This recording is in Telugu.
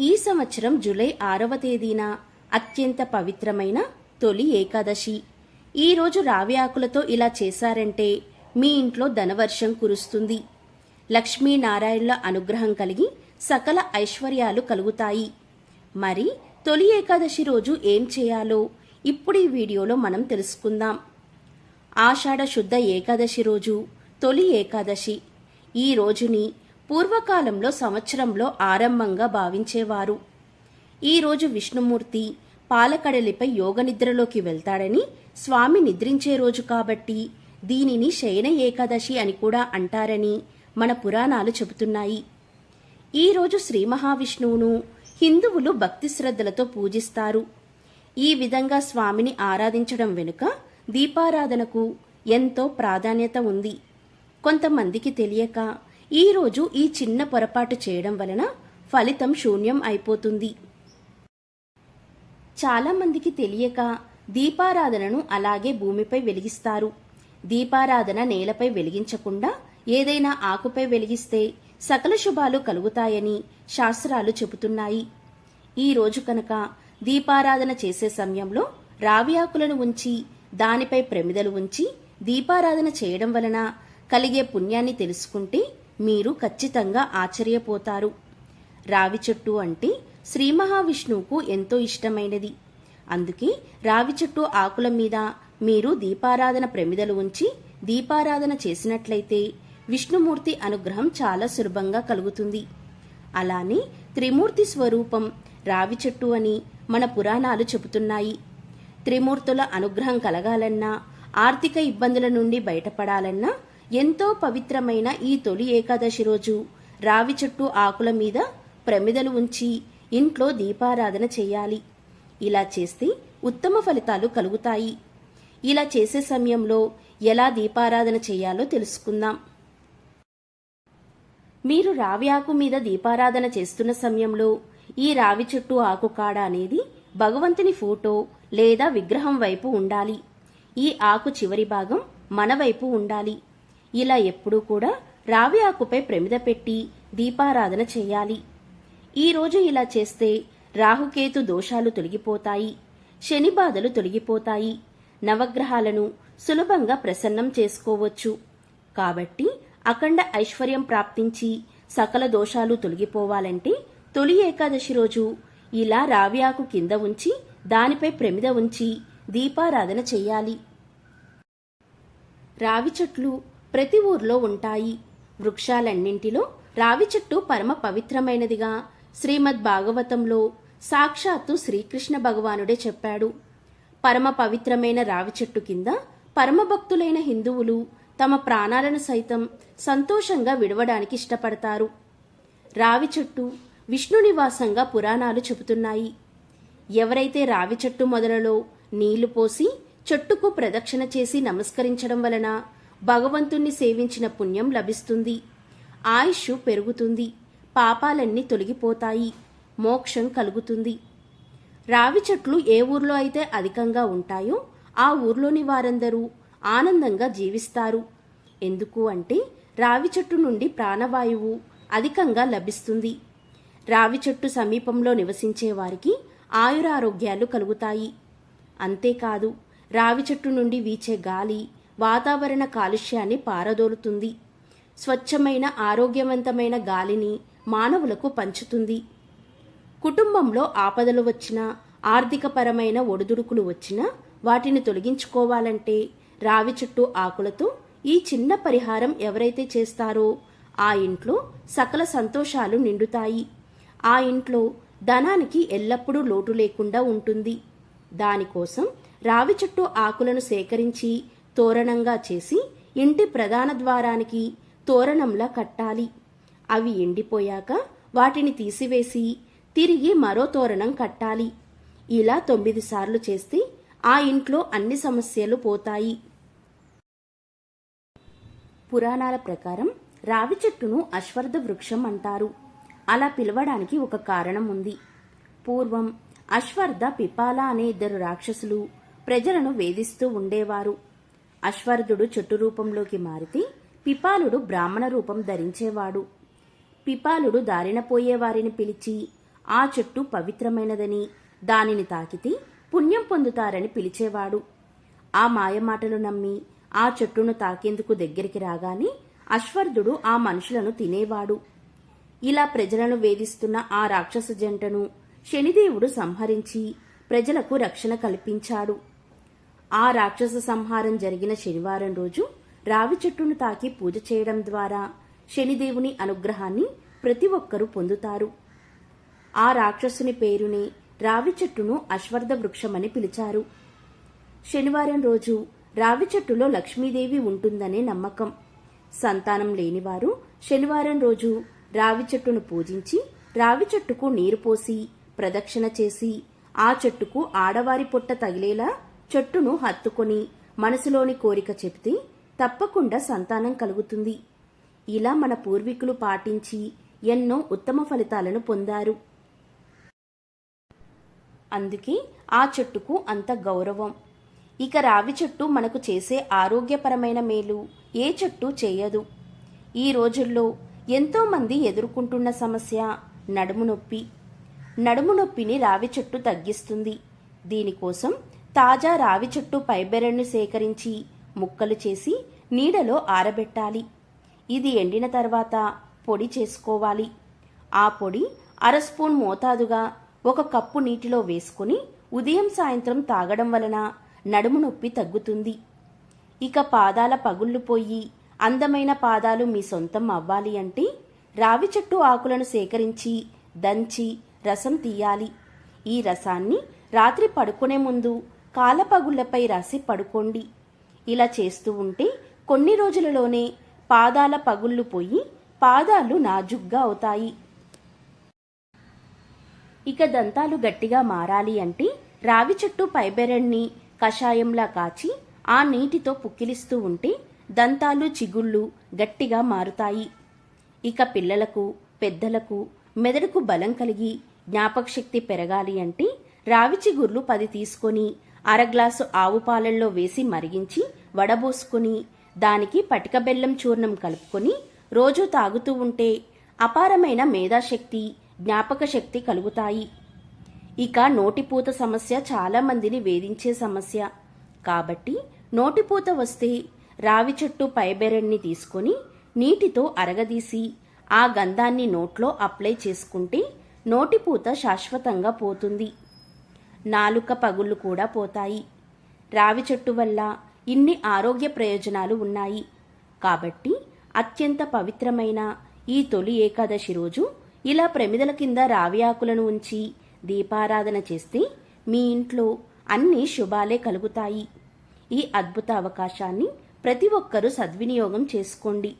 ఈ సంవత్సరం జూలై ఆరవ తేదీన అత్యంత పవిత్రమైన తొలి ఏకాదశి. ఈరోజు రావి ఆకులతో ఇలా చేశారంటే మీ ఇంట్లో ధనవర్షం కురుస్తుంది. లక్ష్మీనారాయణుల అనుగ్రహం కలిగి సకల ఐశ్వర్యాలు కలుగుతాయి. మరి తొలి ఏకాదశి రోజు ఏం చేయాలో ఇప్పుడు ఈ వీడియోలో మనం తెలుసుకుందాం. ఆషాఢ శుద్ధ ఏకాదశి రోజు తొలి ఏకాదశి. ఈ రోజుని పూర్వకాలంలో సంవత్సరంలో ఆరంభంగా భావించేవారు. ఈరోజు విష్ణుమూర్తి పాలకడలిపై యోగనిద్రలోకి వెళ్తాడని స్వామి నిద్రించే రోజు కాబట్టి దీనిని శయన ఏకాదశి అని కూడా అంటారని మన పురాణాలు చెబుతున్నాయి. ఈరోజు శ్రీ మహావిష్ణువును హిందువులు భక్తి శ్రద్ధలతో పూజిస్తారు. ఈ విధంగా స్వామిని ఆరాధించడం వెనుక దీపారాధనకు ఎంతో ప్రాధాన్యత ఉంది. కొంతమందికి తెలియక ఈరోజు ఈ చిన్న పొరపాటు చేయడం వలన ఫలితం శూన్యం అయిపోతుంది. చాలామందికి తెలియక దీపారాధనను అలాగే భూమిపై వెలిగిస్తారు. దీపారాధన నేలపై వెలిగించకుండా ఏదైనా ఆకుపై వెలిగిస్తే సకల శుభాలు కలుగుతాయని శాస్త్రాలు చెబుతున్నాయి. ఈ రోజు కనుక దీపారాధన చేసే సమయంలో రావి ఆకులను ఉంచి దానిపై ప్రమిదలు ఉంచి దీపారాధన చేయడం వలన కలిగే పుణ్యాన్ని తెలుసుకుంటే మీరు ఖచ్చితంగా ఆశ్చర్యపోతారు. రావి చెట్టు అంటే శ్రీ మహావిష్ణువుకు ఎంతో ఇష్టమైనది. అందుకే రావి చెట్టు ఆకుల మీద మీరు దీపారాధన ప్రమిదలు ఉంచి దీపారాధన చేసినట్లయితే విష్ణుమూర్తి అనుగ్రహం చాలా సులభంగా కలుగుతుంది. అలానే త్రిమూర్తి స్వరూపం రావి చెట్టు అని మన పురాణాలు చెబుతున్నాయి. త్రిమూర్తుల అనుగ్రహం కలగాలన్నా ఆర్థిక ఇబ్బందుల నుండి బయటపడాలన్నా ఎంతో పవిత్రమైన ఈ తొలి ఏకాదశి రోజు. రావి చెట్టు ఆకుల మీద ప్రమిదలు ఉంచి ఇంట్లో దీపారాధన చేయాలి. ఇలా చేస్తే ఉత్తమ ఫలితాలు కలుగుతాయి. ఇలా చేసే సమయంలో ఎలా దీపారాధన చేయాలో తెలుసుకుందాం. మీరు రావి ఆకు మీద దీపారాధన చేస్తున్న సమయంలో ఈ రావి చెట్టు ఆకు కాడ అనేది భగవంతుని ఫోటో లేదా విగ్రహం వైపు ఉండాలి. ఈ ఆకు చివరి భాగం మన వైపు ఉండాలి. ఇలా ఎప్పుడూ కూడా రావి ఆకుపై ప్రమిద పెట్టి దీపారాధన చేయాలి. ఈరోజు ఇలా చేస్తే రాహుకేతు దోషాలు తొలగిపోతాయి శని బాధలు తొలగిపోతాయి నవగ్రహాలను సులభంగా ప్రసన్నం చేసుకోవచ్చు. కాబట్టి అఖండ ఐశ్వర్యం ప్రాప్తించి సకల దోషాలు తొలగిపోవాలంటే తొలి ఏకాదశి రోజు ఇలా రావి ఆకు కింద ఉంచి దానిపై ప్రమిద ఉంచి దీపారాధన చెయ్యాలి రావి చెట్లు ప్రతి ఊర్లో ఉంటాయి. వృక్షాలన్నింటిలో రావి చెట్టు పరమ పవిత్రమైనదిగా శ్రీమద్ భాగవతంలో సాక్షాత్తు శ్రీకృష్ణ భగవానుడే చెప్పాడు. పరమ పవిత్రమైన రావి చెట్టు కింద పరమభక్తులైన హిందువులు తమ ప్రాణాలను సైతం సంతోషంగా విడవడానికి ఇష్టపడతారు. రావి చెట్టు విష్ణు నివాసంగా పురాణాలు చెబుతున్నాయి. ఎవరైతే రావి చెట్టు మొదలలో నీళ్ళు పోసి చెట్టుకు ప్రదక్షిణ చేసి నమస్కరించడం వలన భగవంతుణ్ణి సేవించిన పుణ్యం లభిస్తుంది. ఆయుష్ పెరుగుతుంది. పాపాలన్నీ తొలగిపోతాయి. మోక్షం కలుగుతుంది. రావి చెట్లు ఏ ఊర్లో అయితే అధికంగా ఉంటాయో ఆ ఊర్లోని వారందరూ ఆనందంగా జీవిస్తారు. ఎందుకు అంటే రావి చెట్టు నుండి ప్రాణవాయువు అధికంగా లభిస్తుంది. రావి చెట్టు సమీపంలో నివసించే వారికి ఆయురారోగ్యాలు కలుగుతాయి. అంతేకాదు రావి చెట్టు నుండి వీచే గాలి వాతావరణ కాలుష్యాన్ని పారదోలుతుంది. స్వచ్ఛమైన ఆరోగ్యవంతమైన గాలిని మానవులకు పంచుతుంది. కుటుంబంలో ఆపదలు వచ్చినా ఆర్థికపరమైన ఒడిదుడుకులు వచ్చినా వాటిని తొలగించుకోవాలంటే రావి చుట్టూ ఆకులతో ఈ చిన్న పరిహారం ఎవరైతే చేస్తారో ఆ ఇంట్లో సకల సంతోషాలు నిండుతాయి. ఆ ఇంట్లో ధనానికి ఎల్లప్పుడూ లోటు లేకుండా ఉంటుంది. దానికోసం రావి చుట్టూ ఆకులను సేకరించి తోరణంగా చేసి ఇంటి ప్రధాన ద్వారానికి తోరణంలా కట్టాలి. అవి ఎండిపోయాక వాటిని తీసివేసి తిరిగి మరో తోరణం కట్టాలి. ఇలా తొమ్మిది సార్లు చేస్తే ఆ ఇంట్లో అన్ని సమస్యలు పోతాయి. పురాణాల ప్రకారం రావి చెట్టును అశ్వర్థ వృక్షం అంటారు. అలా పిలవడానికి ఒక కారణం ఉంది. పూర్వం అశ్వర్థ పిపాల అనే ఇద్దరు రాక్షసులు ప్రజలను వేధిస్తూ ఉండేవారు. అశ్వర్థుడు చెట్టు రూపంలోకి మారితే పిపాలుడు బ్రాహ్మణ రూపం ధరించేవాడు. పిపాలుడు దారిన పోయేవారిని పిలిచి ఆ చెట్టు పవిత్రమైనదని దానిని తాకితే పుణ్యం పొందుతారని పిలిచేవాడు ఆ మాయమాటలు నమ్మి ఆ చెట్టును తాకేందుకు దగ్గరికి రాగానే అశ్వర్ధుడు ఆ మనుషులను తినేవాడు. ఇలా ప్రజలను వేధిస్తున్న ఆ రాక్షస జంటను శనిదేవుడు సంహరించి ప్రజలకు రక్షణ కల్పించాడు. ఆ రాక్షస సంహారం జరిగిన శనివారం రోజు రావి చెట్టును తాకి పూజ చేయడం ద్వారా శనిదేవుని అనుగ్రహాన్ని ప్రతి ఒక్కరూ పొందుతారు. ఆ రాక్షసుని పేరునే రావి చెట్టును అశ్వర్థ వృక్షమని పిలిచారు. శనివారం రోజు రావి చెట్టులో లక్ష్మీదేవి ఉంటుందనే నమ్మకం. సంతానం లేనివారు శనివారం రోజు రావి చెట్టును పూజించి రావి చెట్టుకు నీరు పోసి ప్రదక్షిణ చేసి ఆ చెట్టుకు ఆడవారి పొట్ట తగిలేలా చెట్టును హత్తుకొని మనసులోని కోరిక చెప్తే తప్పకుండా సంతానం కలుగుతుంది. ఇలా మన పూర్వీకులు పాటించి ఎన్నో ఉత్తమ ఫలితాలను పొందారు. అందుకే ఆ చెట్టుకు అంత గౌరవం. ఇక రావి చెట్టు మనకు చేసే ఆరోగ్యపరమైన మేలు ఏ చెట్టు చేయదు. ఈ రోజుల్లో ఎంతోమంది ఎదుర్కొంటున్న సమస్య నడుము నొప్పి. నడుము నొప్పిని రావి చెట్టు తగ్గిస్తుంది. దీనికోసం తాజా రావి చెట్టు పైబెరను సేకరించి ముక్కలు చేసి నీడలో ఆరబెట్టాలి. ఇది ఎండిన తర్వాత పొడి చేసుకోవాలి. ఆ పొడి అర స్పూన్ మోతాదుగా ఒక కప్పు నీటిలో వేసుకుని ఉదయం సాయంత్రం తాగడం వలన నడుము నొప్పి తగ్గుతుంది. ఇక పాదాల పగుళ్ళు పోయి అందమైన పాదాలు మీ సొంతం అవ్వాలి అంటే రావి చెట్టు ఆకులను సేకరించి దంచి రసం తీయాలి. ఈ రసాన్ని రాత్రి పడుకునే ముందు కాలపగుళ్ళపై రాసి పడుకోండి. ఇలా చేస్తూ ఉంటే కొన్ని రోజులలోనే పాదాల పగుళ్ళు పోయి పాదాలు నాజుగ్గా అవుతాయి. ఇక దంతాలు గట్టిగా మారాలి అంటే రావి చెట్టు పైబెరన్ని కషాయంలా కాచి ఆ నీటితో పుక్కిలిస్తూ ఉంటే దంతాలు చిగుళ్ళు గట్టిగా మారుతాయి. ఇక పిల్లలకు పెద్దలకు మెదడుకు బలం కలిగి జ్ఞాపకశక్తి పెరగాలి అంటే రావి చిగుర్లు పది తీసుకొని అర గ్లాసు ఆవు పాలల్లో వేసి మరిగించి వడబోసుకుని దానికి పటిక బెల్లం చూర్ణం కలుపుకొని రోజు తాగుతూ ఉంటే అపారమైన మేధాశక్తి జ్ఞాపక శక్తి కలుగుతాయి. ఇక నోటిపూత సమస్య చాలామందిని వేధించే సమస్య. కాబట్టి నోటిపూత వస్తే రావి చెట్టు పైబెరన్ని తీసుకొని నీటితో అరగదీసి ఆ గంధాన్ని నోట్లో అప్లై చేసుకుంటే నోటిపూత శాశ్వతంగా పోతుంది. నాలుక పగుళ్ళు కూడా పోతాయి. రావి చెట్టు వల్ల ఇన్ని ఆరోగ్య ప్రయోజనాలు ఉన్నాయి. కాబట్టి అత్యంత పవిత్రమైన ఈ తొలి ఏకాదశి రోజు ఇలా ప్రమిదల కింద రావి ఆకులను ఉంచి దీపారాధన చేస్తే మీ ఇంట్లో అన్ని శుభాలే కలుగుతాయి. ఈ అద్భుత అవకాశాన్ని ప్రతి ఒక్కరూ సద్వినియోగం చేసుకోండి.